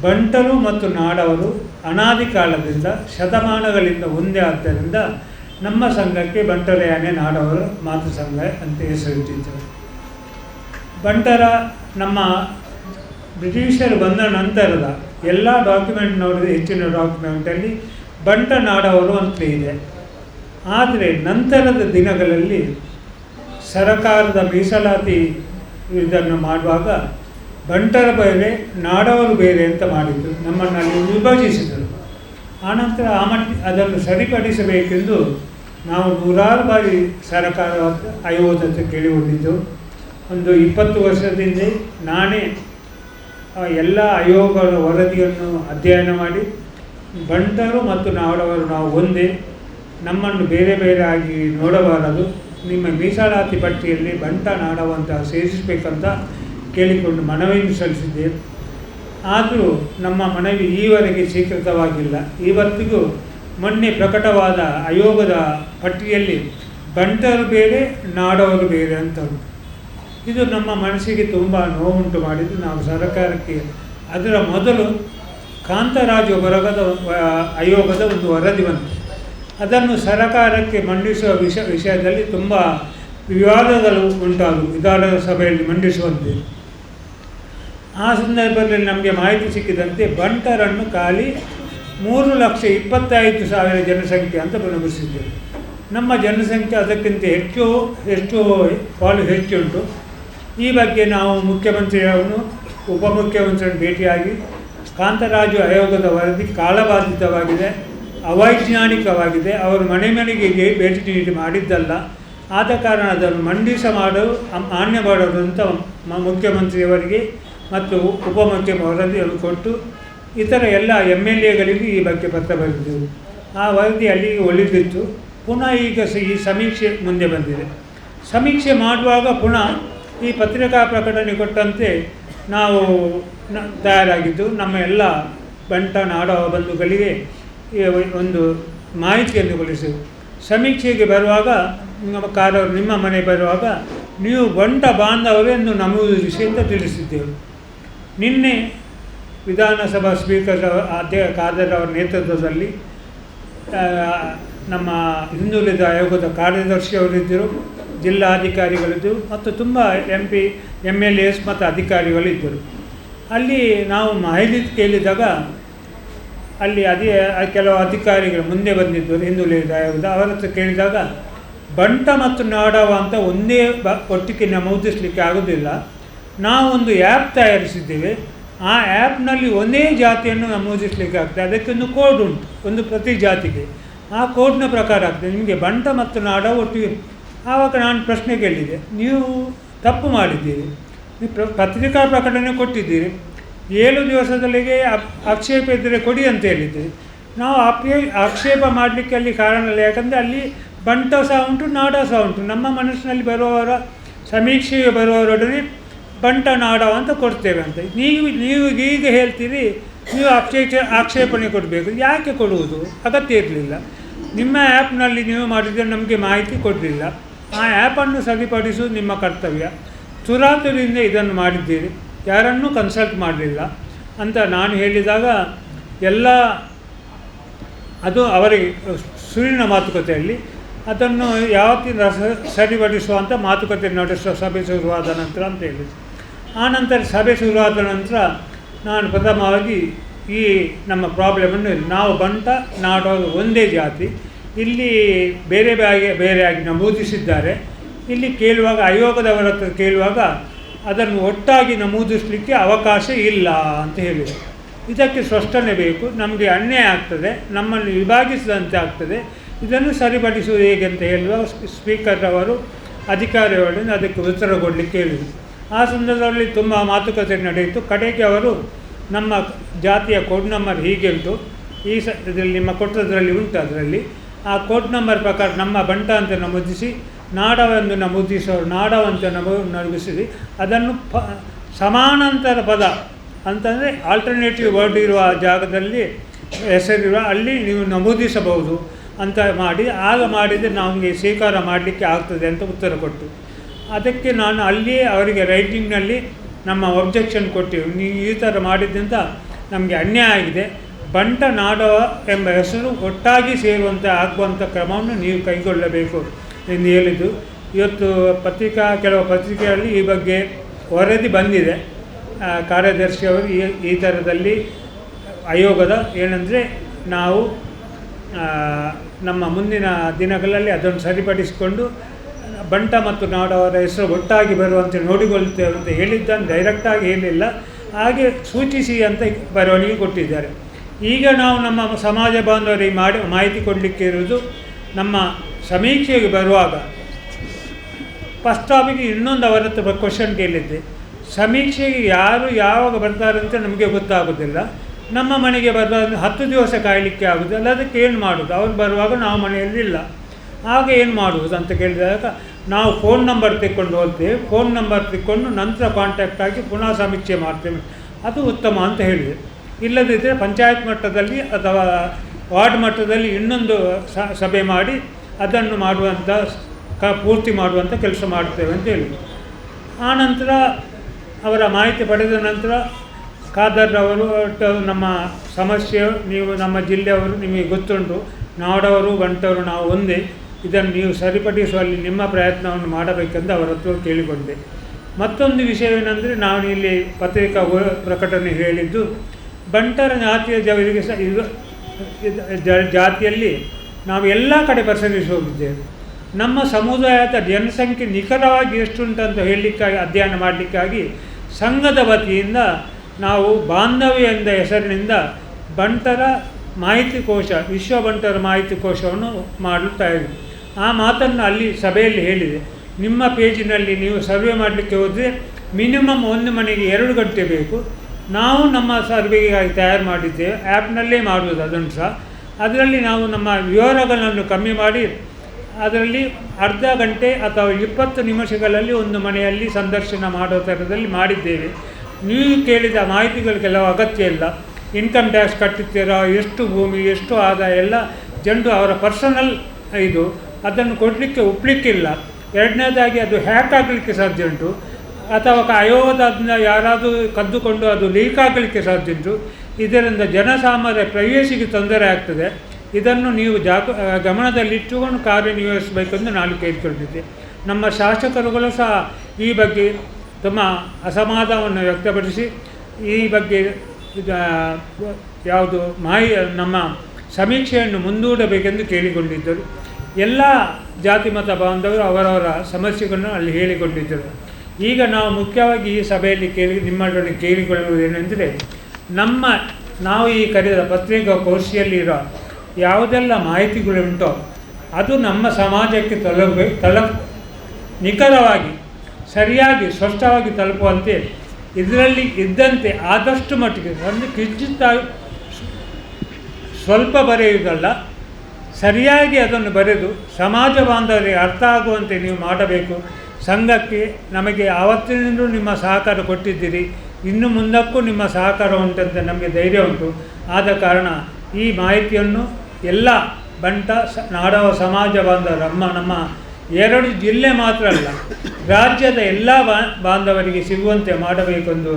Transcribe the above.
ಬಂಟರು ಮತ್ತು ನಾಡವರು ಅನಾದಿ ಕಾಲದಿಂದ ಶತಮಾನಗಳಿಂದ ಒಂದೇ ಆದ್ದರಿಂದ ನಮ್ಮ ಸಂಘಕ್ಕೆ ಬಂಟರ ಯಾನೆ ನಾಡವರು ಮಾತೃ ಸಂಘ ಅಂತ ಹೆಸರಿಟ್ಟಿದ್ದರು ಬಂಟರ ನಮ್ಮ ಬ್ರಿಟಿಷರು ಬಂದ ನಂತರದ ಎಲ್ಲ ಡಾಕ್ಯುಮೆಂಟ್ ನೋಡಿದ್ರೆ ಹೆಚ್ಚಿನ ಡಾಕ್ಯುಮೆಂಟಲ್ಲಿ ಬಂಟ ನಾಡವರು ಅಂತ ಇದೆ. ಆದರೆ ನಂತರದ ದಿನಗಳಲ್ಲಿ ಸರಕಾರದ ಮೀಸಲಾತಿ ಇದನ್ನು ಮಾಡುವಾಗ ಬಂಟರ ಬೇರೆ ನಾಡವರು ಬೇರೆ ಅಂತ ಮಾಡಿದ್ದು ನಮ್ಮನ್ನಲ್ಲಿ ವಿಭಜಿಸಿದರು. ಆನಂತರ ಆ ಮಟ್ಟ ಅದನ್ನು ಸರಿಪಡಿಸಬೇಕೆಂದು ನಾವು ನೂರಾರು ಬಾರಿ ಸರಕಾರ ಆಯೋಗದ ಹತ್ರ ಕೇಳಿಕೊಂಡಿದ್ದು. ಒಂದು ಇಪ್ಪತ್ತು ವರ್ಷದಿಂದ ನಾನೇ ಎಲ್ಲ ಆಯೋಗಗಳ ವರದಿಯನ್ನು ಅಧ್ಯಯನ ಮಾಡಿ ಬಂಟರು ಮತ್ತು ನಾಡವರು ನಾವು ಒಂದೇ. ನಮ್ಮನ್ನು ಬೇರೆ ಬೇರೆ ಆಗಿ ನೋಡಬಾರದು. ನಿಮ್ಮ ಮೀಸಲಾತಿ ಪಟ್ಟಿಯಲ್ಲಿ ಬಂಟ ನಾಡವಂತ ಸೇರಿಸಬೇಕಂತ ಕೇಳಿಕೊಂಡು ಮನವಿಯನ್ನು ಸಲ್ಲಿಸಿದ್ದೇವೆ. ಆದರೂ ನಮ್ಮ ಮನವಿ ಈವರೆಗೆ ಸ್ವೀಕೃತವಾಗಿಲ್ಲ. ಇವತ್ತಿಗೂ ಮೊನ್ನೆ ಪ್ರಕಟವಾದ ಆಯೋಗದ ಪಟ್ಟಿಯಲ್ಲಿ ಬಂಟರು ಬೇರೆ ನಾಡವರು ಬೇರೆ ಅಂತ ಇದು ನಮ್ಮ ಮನಸ್ಸಿಗೆ ತುಂಬ ನೋವುಂಟು ಮಾಡಿದ್ದು. ನಾವು ಸರ್ಕಾರಕ್ಕೆ ಅದರ ಮೊದಲು ಕಾಂತರಾಜು ಬರಗದ ಆಯೋಗದ ಒಂದು ವರದಿ ಬಂತು. ಅದನ್ನು ಸರಕಾರಕ್ಕೆ ಮಂಡಿಸುವ ವಿಷ, ವಿಷಯದಲ್ಲಿ ತುಂಬ ವಿವಾದಗಳು ಉಂಟಾದವು. ವಿಧಾನಸಭೆಯಲ್ಲಿ ಮಂಡಿಸುವಂತೆ. ಆ ಸಂದರ್ಭದಲ್ಲಿ ನಮಗೆ ಮಾಹಿತಿ ಸಿಕ್ಕಿದಂತೆ ಬಂಟರನ್ನು ಖಾಲಿ ಮೂರು ಲಕ್ಷ ಇಪ್ಪತ್ತೈದು ಸಾವಿರ ಜನಸಂಖ್ಯೆ ಅಂತ ಗಮನಿಸಿದ್ದೇವೆ ನಮ್ಮ ಜನಸಂಖ್ಯೆ ಅದಕ್ಕಿಂತ ಹೆಚ್ಚು ಹೆಚ್ಚು ಪಾಲು ಹೆಚ್ಚುಂಟು ಈ ಬಗ್ಗೆ ನಾವು ಮುಖ್ಯಮಂತ್ರಿಯವರನ್ನು ಉಪಮುಖ್ಯಮಂತ್ರಿಯನ್ನು ಭೇಟಿಯಾಗಿ ಕಾಂತರಾಜು ಆಯೋಗದ ವರದಿ ಕಾಲಬಾಧಿತವಾಗಿದೆ, ಅವೈಜ್ಞಾನಿಕವಾಗಿದೆ. ಅವರು ಮನೆ ಮನೆಗೆ ಭೇಟಿ ನೀಡಿ ಮಾಡಿದ್ದಲ್ಲ. ಆದ ಕಾರಣ ಅದನ್ನು ಮಂಡಿಸ ಮಾಡಲು ಮಾನ್ಯ ಮಾಡೋದು ಅಂತ ಮುಖ್ಯಮಂತ್ರಿಯವರಿಗೆ ಮತ್ತು ಉಪಮುಖ್ಯ ವರದಿಯನ್ನು ಕೊಟ್ಟು ಇತರ ಎಲ್ಲ ಎಂ ಎಲ್ ಎಗಳಿಗೂ ಈ ಬಗ್ಗೆ ಪತ್ರ ಬರೆದಿದ್ದೆವು ಆ ವರದಿ ಅಲ್ಲಿಗೆ ಒಲಿದಿತ್ತು ಪುನಃ ಈಗ ಈ ಸಮೀಕ್ಷೆ ಮುಂದೆ ಬಂದಿದೆ. ಸಮೀಕ್ಷೆ ಮಾಡುವಾಗ ಪುನಃ ಈ ಪತ್ರಿಕಾ ಪ್ರಕಟಣೆ ಕೊಟ್ಟಂತೆ ನಾವು ತಯಾರಾಗಿದ್ದು ನಮ್ಮ ಎಲ್ಲ ಬಂಟ ನಾಡ ಬಂಧುಗಳಿಗೆ ಒಂದು ಮಾಹಿತಿಯನ್ನು ಕೊಡಿಸೆವು ಸಮೀಕ್ಷೆಗೆ ಬರುವಾಗ ನಮ್ಮ ಕಾರವರು ನಿಮ್ಮ ಮನೆ ಬರುವಾಗ ನೀವು ಬಂಟ ಬಾಂಧವರು ಎಂದು ನಮೂದಿಸಿ ಅಂತ ತಿಳಿಸಿದ್ದೆವು. ನಿನ್ನೆ ವಿಧಾನಸಭಾ ಸ್ಪೀಕರ್ ಅಧ್ಯ ಖಾದರ್ ನೇತೃತ್ವದಲ್ಲಿ ನಮ್ಮ ಹಿಂದುಳಿದ ಆಯೋಗದ ಕಾರ್ಯದರ್ಶಿಯವರಿದ್ದರು ಜಿಲ್ಲಾಧಿಕಾರಿಗಳಿದ್ದರು ಮತ್ತು ತುಂಬ M P M L S ಮತ್ತು ಅಧಿಕಾರಿಗಳಿದ್ದರು. ಅಲ್ಲಿ ನಾವು ಮಾಹಿತಿ ಕೇಳಿದಾಗ ಅಲ್ಲಿ ಅದೇ ಕೆಲವು ಅಧಿಕಾರಿಗಳು ಮುಂದೆ ಬಂದಿದ್ದರು ಹಿಂದುಳಿದ ಆಯೋಗದ. ಅವರ ಹತ್ರ ಕೇಳಿದಾಗ, ಬಂಟ ಮತ್ತು ನಾಡವ ಅಂತ ಒಂದೇ ಬ ಒಟ್ಟಿಗೆ ನಮೂದಿಸಲಿಕ್ಕೆ ಆಗೋದಿಲ್ಲ. ನಾವೊಂದು ಆ್ಯಪ್ ತಯಾರಿಸಿದ್ದೇವೆ. ಆ ಆ್ಯಪ್ನಲ್ಲಿ ಒಂದೇ ಜಾತಿಯನ್ನು ನಮೂದಿಸಲಿಕ್ಕೆ ಆಗ್ತದೆ. ಅದಕ್ಕೊಂದು ಕೋಡ್ ಉಂಟು, ಒಂದು ಪ್ರತಿ ಜಾತಿಗೆ. ಆ ಕೋಡ್ನ ಪ್ರಕಾರ ಆಗ್ತದೆ. ನಿಮಗೆ ಬಂಟ ಮತ್ತು ನಾಡ ಒಟ್ಟಿಗೆ ಆವಾಗ ನಾನು ಪ್ರಶ್ನೆ ಕೇಳಿದೆ. ನೀವು ತಪ್ಪು ಮಾಡಿದ್ದೀರಿ. ನೀವು ಪ್ರ, ಪತ್ರಿಕಾ ಪ್ರಕಟಣೆ ಕೊಟ್ಟಿದ್ದೀರಿ. ಏಳು ದಿವಸದಲ್ಲಿಗೆ ಅಪ್- ಆಕ್ಷೇಪ ಇದ್ದರೆ ಕೊಡಿ ಅಂತ ಹೇಳಿದ್ದೀರಿ ನಾವು ಅಪೇ ಆಕ್ಷೇಪ ಮಾಡಲಿಕ್ಕೆ ಅಲ್ಲಿ ಕಾರಣ ಇಲ್ಲ. ಯಾಕಂದರೆ ಅಲ್ಲಿ ಬಂಟ ಸಹ ಉಂಟು, ನಾಡ ಸಹ ಉಂಟು. ನಮ್ಮ ಮನಸ್ಸಿನಲ್ಲಿ ಬರುವವರ ಸಮೀಕ್ಷೆಗೆ ಬರುವವರೊಡನೆ ಬಂಟ ನಾಡವ ಅಂತ ಕೊಡ್ತೇವೆ ಅಂತ. ನೀವು ನೀವು ಈಗ ಹೇಳ್ತೀರಿ, ನೀವು ಆಕ್ಷೇಪ ಆಕ್ಷೇಪಣೆ ಕೊಡಬೇಕು. ಯಾಕೆ ಕೊಡುವುದು? ಅಗತ್ಯ ಇರಲಿಲ್ಲ. ನಿಮ್ಮ ಆ್ಯಪ್ನಲ್ಲಿ ನೀವು ಮಾಡಿದರೆ ನಮಗೆ ಮಾಹಿತಿ ಕೊಡಲಿಲ್ಲ. ಆ ಆ್ಯಪನ್ನು ಸರಿಪಡಿಸುವುದು ನಿಮ್ಮ ಕರ್ತವ್ಯ. ಚುರಾತುರಿಯಿಂದ ಇದನ್ನು ಮಾಡಿದ್ದೀರಿ. ಯಾರನ್ನೂ ಕನ್ಸಲ್ಟ್ ಮಾಡಲಿಲ್ಲ ಅಂತ ನಾನು ಹೇಳಿದಾಗ ಎಲ್ಲ, ಅದು ಅವರಿಗೆ ಸುಳ್ಳಿನ ಮಾತುಕತೆಯಲ್ಲಿ ಅದನ್ನು ಯಾವತ್ತಿನ ಸರಿಪಡಿಸುವಂಥ ಮಾತುಕತೆ ನಡೆಸುವ ಸಭೆ ಶುರುವಾದ ನಂತರ ಅಂತ ಹೇಳಿದ್ರು. ಆ ನಂತರ ಸಭೆ ಶುರುವಾದ ನಂತರ ನಾನು ಪ್ರಥಮವಾಗಿ ಈ ನಮ್ಮ ಪ್ರಾಬ್ಲಮನ್ನು ನಾವು ಬಂಟ, ನಾಡೋರು ಒಂದೇ ಜಾತಿ. ಇಲ್ಲಿ ಬೇರೆ ಬೇರೆ ಬೇರೆಯಾಗಿ ನಮೂದಿಸಿದ್ದಾರೆ ಇಲ್ಲಿ ಕೇಳುವಾಗ ಆಯೋಗದವರ ಹತ್ರ ಕೇಳುವಾಗ ಅದನ್ನು ಒಟ್ಟಾಗಿ ನಮೂದಿಸಲಿಕ್ಕೆ ಅವಕಾಶ ಇಲ್ಲ ಅಂತ ಹೇಳಿದರು. ಇದಕ್ಕೆ ಸ್ಪಷ್ಟನೆ ಬೇಕು. ನಮಗೆ ಅನ್ಯಾಯ ಆಗ್ತದೆ. ನಮ್ಮನ್ನು ವಿಭಾಗಿಸಿದಂತೆ ಆಗ್ತದೆ. ಇದನ್ನು ಸರಿಪಡಿಸುವುದು ಹೇಗೆ ಅಂತ ಹೇಳುವ ಸ್ಪೀಕರ್ ಅವರು ಅಧಿಕಾರಿಗಳನ್ನು ಅದಕ್ಕೆ ಉತ್ತರ ಕೊಡಲಿಕ್ಕೆ ಹೇಳಿದರು ಆ ಸಂದರ್ಭದಲ್ಲಿ ತುಂಬ ಮಾತುಕತೆ ನಡೆಯಿತು. ಕಡೆಗೆ ಅವರು ನಮ್ಮ ಜಾತಿಯ ಕೋಡ್ ನಂಬರ್ ಹೀಗೆ ಉಂಟು ಈ ಸ, ಇದರಲ್ಲಿ ನಿಮ್ಮ ಕೊಟ್ಟದ್ರಲ್ಲಿ ಉಂಟು ಅದರಲ್ಲಿ. ಆ ಕೋಡ್ ನಂಬರ್ ಪ್ರಕಾರ ನಮ್ಮ ಬಂಟ ಅಂತ ನಮೂದಿಸಿ ನಾಡವೆಂದು ನಮೂದಿಸೋರು ನಾಡವಂತ ನಮೂ ಅದನ್ನು ಪ, ಸಮಾನಾಂತರ ಪದ ಅಂತಂದರೆ ಆಲ್ಟರ್ನೇಟಿವ್ ವರ್ಡ್ ಇರುವ ಜಾಗದಲ್ಲಿ ಹೆಸರಿರುವ, ಅಲ್ಲಿ ನೀವು ನಮೂದಿಸಬಹುದು ಅಂತ ಮಾಡಿ, ಆಗ ಮಾಡಿದರೆ ನಮಗೆ ಸ್ವೀಕಾರ ಮಾಡಲಿಕ್ಕೆ ಆಗ್ತದೆ ಅಂತ ಉತ್ತರ ಕೊಟ್ಟು. ಅದಕ್ಕೆ ನಾನು ಅಲ್ಲಿಯೇ ಅವರಿಗೆ ರೈಟಿಂಗ್ನಲ್ಲಿ ನಮ್ಮ ಒಬ್ಜೆಕ್ಷನ್ ಕೊಟ್ಟಿವಿ. ನೀವು ಈ ಥರ ಮಾಡಿದ್ದರಿಂದ ನಮಗೆ ಅನ್ಯಾಯ ಆಗಿದೆ. ಬಂಟ ನಾಡ ಎಂಬ ಹೆಸರು ಒಟ್ಟಾಗಿ ಸೇರುವಂತೆ ಆಗುವಂಥ ಕ್ರಮವನ್ನು ನೀವು ಕೈಗೊಳ್ಳಬೇಕು ಎಂದು ಹೇಳಿದ್ದು. ಇವತ್ತು ಪತ್ರಿಕಾ, ಕೆಲವು ಪತ್ರಿಕೆಗಳಲ್ಲಿ ಈ ಬಗ್ಗೆ ವರದಿ ಬಂದಿದೆ. ಕಾರ್ಯದರ್ಶಿಯವರು ಈ ಈ ಥರದಲ್ಲಿ ಆಯೋಗದ ಏನಂದರೆ ನಾವು ನಮ್ಮ ಮುಂದಿನ ದಿನಗಳಲ್ಲಿ ಅದನ್ನು ಸರಿಪಡಿಸಿಕೊಂಡು ಬಂಟ ಮತ್ತು ನಾಡವರ ಹೆಸರು ಒಟ್ಟಾಗಿ ಬರುವಂತೆ ನೋಡಿಕೊಳ್ಳುತ್ತೇವೆ ಅಂತ ಹೇಳಿದ್ದನ್ನು ಡೈರೆಕ್ಟಾಗಿ ಹೇಳಿಲ್ಲ. ಹಾಗೆ ಸೂಚಿಸಿ ಅಂತ ಬರವಣಿಗೆ ಕೊಟ್ಟಿದ್ದಾರೆ. ಈಗ ನಾವು ನಮ್ಮ ಸಮಾಜ ಬಾಂಧವರಿಗೆ ಮಾಡಿ, ಮಾಹಿತಿ ಕೊಡಲಿಕ್ಕೆ ಇರುವುದು ನಮ್ಮ ಸಮೀಕ್ಷೆಗೆ ಬರುವಾಗ ಫಸ್ಟ್ ಸ್ಟಾಪಿಗೆ ಇನ್ನೊಂದು ಅವರ ಹತ್ರ ಕ್ವಶನ್ ಕೇಳಿದ್ದೆ. ಸಮೀಕ್ಷೆಗೆ ಯಾರು ಯಾವಾಗ ಬರ್ತಾರೆ ಅಂತ ನಮಗೆ ಗೊತ್ತಾಗೋದಿಲ್ಲ. ನಮ್ಮ ಮನೆಗೆ ಬರುವಾಗ ಹತ್ತು ದಿವಸ ಕಾಯಲಿಕ್ಕೆ ಆಗೋದಿಲ್ಲ. ಅದಕ್ಕೆ ಏನು ಮಾಡೋದು ಅವ್ರು ಬರುವಾಗ ನಾವು ಮನೆಯಲ್ಲಿ ಇಲ್ಲ. ಆಗ ಏನು ಮಾಡುವುದು ಅಂತ ಕೇಳಿದಾಗ ನಾವು ಫೋನ್ ನಂಬರ್ ತೆಕ್ಕೊಂಡು ಹೋಗ್ತೇವೆ. ಫೋನ್ ನಂಬರ್ ತೆಕ್ಕೊಂಡು ನಂತರ ಕಾಂಟ್ಯಾಕ್ಟ್ ಆಗಿ ಪುನಃ ಸಮೀಕ್ಷೆ ಮಾಡ್ತೇವೆ. ಅದು ಉತ್ತಮ ಅಂತ ಹೇಳಿದೆ. ಇಲ್ಲದಿದ್ದರೆ ಪಂಚಾಯತ್ ಮಟ್ಟದಲ್ಲಿ ಅಥವಾ ವಾರ್ಡ್ ಮಟ್ಟದಲ್ಲಿ ಇನ್ನೊಂದು ಸಭೆ ಮಾಡಿ ಅದನ್ನು ಮಾಡುವಂಥ ಕ, ಪೂರ್ತಿ ಮಾಡುವಂಥ ಕೆಲಸ ಮಾಡ್ತೇವೆ ಅಂತ ಹೇಳಿದರು ಆನಂತರ ಅವರ ಮಾಹಿತಿ ಪಡೆದ ನಂತರ ಖಾದರ್ ಅವರು ನಮ್ಮ ಸಮಸ್ಯೆ, ನೀವು ನಮ್ಮ ಜಿಲ್ಲೆಯವರು ನಿಮಗೆ ಗೊತ್ತುಂಟು. ನಾಡವರು ಬಂಟವರು ನಾವು ಒಂದೇ. ಇದನ್ನು ನೀವು ಸರಿಪಡಿಸುವಲ್ಲಿ ನಿಮ್ಮ ಪ್ರಯತ್ನವನ್ನು ಮಾಡಬೇಕೆಂದು ಅವರ ಹತ್ರ ಕೇಳಿಕೊಂಡೆ. ಮತ್ತೊಂದು ವಿಷಯವೇನೆಂದರೆ ನಾನು ಇಲ್ಲಿ ಪತ್ರಿಕಾ ಪ್ರಕಟಣೆ ಹೇಳಿದ್ದು, ಬಂಟರ ಜಾತಿಯ ಜವರಿಗೆ ಸಹ ಇದು ಜಾತಿಯಲ್ಲಿ ನಾವು ಎಲ್ಲ ಕಡೆ ಪರಿಶೀಲಿಸಿ ಹೋಗಿದ್ದೇವೆ. ನಮ್ಮ ಸಮುದಾಯದ ಜನಸಂಖ್ಯೆ ನಿಖರವಾಗಿ ಎಷ್ಟುಂಟಂತ ಹೇಳಲಿಕ್ಕಾಗಿ, ಅಧ್ಯಯನ ಮಾಡಲಿಕ್ಕಾಗಿ ಸಂಘದ ವತಿಯಿಂದ ನಾವು ಬಾಂಧವ್ಯ ಎಂದ ಹೆಸರಿನಿಂದ ಬಂಟರ ಮಾಹಿತಿ ಕೋಶ ವಿಶ್ವ ಬಂಟರ ಮಾಹಿತಿ ಕೋಶವನ್ನು ಮಾಡುತ್ತಾ ಇದ್ದೀವಿ ಆ ಮಾತನ್ನು ಅಲ್ಲಿ ಸಭೆಯಲ್ಲಿ ಹೇಳಿದೆ. ನಿಮ್ಮ ಪೇಜಿನಲ್ಲಿ ನೀವು ಸರ್ವೆ ಮಾಡಲಿಕ್ಕೆ ಹೋದರೆ ಮಿನಿಮಮ್ ಒಂದು ಮನೆಗೆ ಎರಡು ಗಂಟೆ ಬೇಕು. ನಾವು ನಮ್ಮ ಸರ್ವೆಗಾಗಿ ತಯಾರು ಮಾಡಿದ್ದೇವೆ. ಆ್ಯಪ್ನಲ್ಲೇ ಮಾಡುವುದು ಅದನ್ನು ಸಹ. ಅದರಲ್ಲಿ ನಾವು ನಮ್ಮ ವಿವರಗಳನ್ನು ಕಮ್ಮಿ ಮಾಡಿ, ಅದರಲ್ಲಿ ಅರ್ಧ ಗಂಟೆ ಅಥವಾ ಇಪ್ಪತ್ತು ನಿಮಿಷಗಳಲ್ಲಿ ಒಂದು ಮನೆಯಲ್ಲಿ ಸಂದರ್ಶನ ಮಾಡೋ ಥರದಲ್ಲಿ ಮಾಡಿದ್ದೇವೆ. ನೀವು ಕೇಳಿದ ಮಾಹಿತಿಗಳು ಕೆಲವು ಅಗತ್ಯ ಇಲ್ಲ. ಇನ್ಕಮ್ ಟ್ಯಾಕ್ಸ್ ಕಟ್ಟುತ್ತೀರಾ ಎಷ್ಟು ಭೂಮಿ, ಎಷ್ಟು ಆದಾಯ, ಎಲ್ಲ ಜನರು ಅವರ ಪರ್ಸನಲ್ ಇದು. ಅದನ್ನು ಕೊಡಲಿಕ್ಕೆ ಒಪ್ಪಲಿಕ್ಕಿಲ್ಲ ಎರಡನೇದಾಗಿ ಅದು ಹ್ಯಾಕ್ ಆಗಲಿಕ್ಕೆ ಸಾಧ್ಯ ಉಂಟು. ಅಥವಾ ಅಯೋಧದಿಂದ ಯಾರಾದರೂ ಕದ್ದುಕೊಂಡು ಅದು ಲೀಕ್ ಆಗಲಿಕ್ಕೆ ಸಾಧ್ಯ ಉಂಟು. ಇದರಿಂದ ಜನಸಾಮಾನ್ಯ ಪ್ರವೇಶಿಗೆ ತೊಂದರೆ ಆಗ್ತದೆ. ಇದನ್ನು ನೀವು ಜಾಗ ಗಮನದಲ್ಲಿಟ್ಟುಕೊಂಡು ಕಾರ್ಯನಿರ್ವಹಿಸಬೇಕೆಂದು ನಾನು ಕೇಳಿಕೊಂಡಿದ್ದೆ. ನಮ್ಮ ಶಾಸಕರುಗಳು ಸಹ ಈ ಬಗ್ಗೆ ತಮ್ಮ ಅಸಮಾಧಾನವನ್ನು ವ್ಯಕ್ತಪಡಿಸಿ, ಈ ಬಗ್ಗೆ ಯಾವುದು ಮಾಹಿ ನಮ್ಮ ಸಮೀಕ್ಷೆಯನ್ನು ಮುಂದೂಡಬೇಕೆಂದು ಕೇಳಿಕೊಂಡಿದ್ದರು. ಎಲ್ಲ ಜಾತಿ ಮತ ಬಾಂಧವರು ಅವರವರ ಸಮಸ್ಯೆಗಳನ್ನು ಅಲ್ಲಿ ಹೇಳಿಕೊಂಡಿದ್ದರು. ಈಗ ನಾವು ಮುಖ್ಯವಾಗಿ ಈ ಸಭೆಯಲ್ಲಿ ಕೇಳಿ, ನಿಮ್ಮೊಡನೆ ಕೇಳಿಕೊಳ್ಳುವುದೇನೆಂದರೆ, ನಮ್ಮ, ನಾವು ಈ ಕರೆದ ಪತ್ರಿಕಾ ಕೋರ್ಸಿಯಲ್ಲಿರೋ ಯಾವುದೆಲ್ಲ ಮಾಹಿತಿಗಳುಂಟೋ, ಅದು ನಮ್ಮ ಸಮಾಜಕ್ಕೆ ತಲುಪ ತಲ ನಿಖರವಾಗಿ, ಸರಿಯಾಗಿ, ಸ್ಪಷ್ಟವಾಗಿ ತಲುಪುವಂತೆ ಇದರಲ್ಲಿ ಇದ್ದಂತೆ ಆದಷ್ಟು ಮಟ್ಟಿಗೆ ಒಂದು ಕಿಂಚಿತ್ತ ಸ್ವಲ್ಪ ಬರೆಯುವುದಲ್ಲ, ಸರಿಯಾಗಿ ಅದನ್ನು ಬರೆದು ಸಮಾಜ ಬಾಂಧವರಿಗೆ ಅರ್ಥ ಆಗುವಂತೆ ನೀವು ಮಾಡಬೇಕು. ಸಂಘಕ್ಕೆ ನಮಗೆ ಆವತ್ತಿನಿಂದಲೂ ನಿಮ್ಮ ಸಹಕಾರ ಕೊಟ್ಟಿದ್ದೀರಿ, ಇನ್ನು ಮುಂದಕ್ಕೂ ನಿಮ್ಮ ಸಹಕಾರ ಉಂಟಂತೆ ನಮಗೆ ಧೈರ್ಯ ಉಂಟು. ಆದ ಕಾರಣ ಈ ಮಾಹಿತಿಯನ್ನು ಎಲ್ಲ ಬಂಟ ಸ, ನಾಡವ ಸಮಾಜ ಬಾಂಧವರು, ನಮ್ಮ ನಮ್ಮ ಎರಡು ಜಿಲ್ಲೆ ಮಾತ್ರ ಅಲ್ಲ ರಾಜ್ಯದ ಎಲ್ಲ ಬಾಂಧವರಿಗೆ ಸಿಗುವಂತೆ ಮಾಡಬೇಕೆಂದು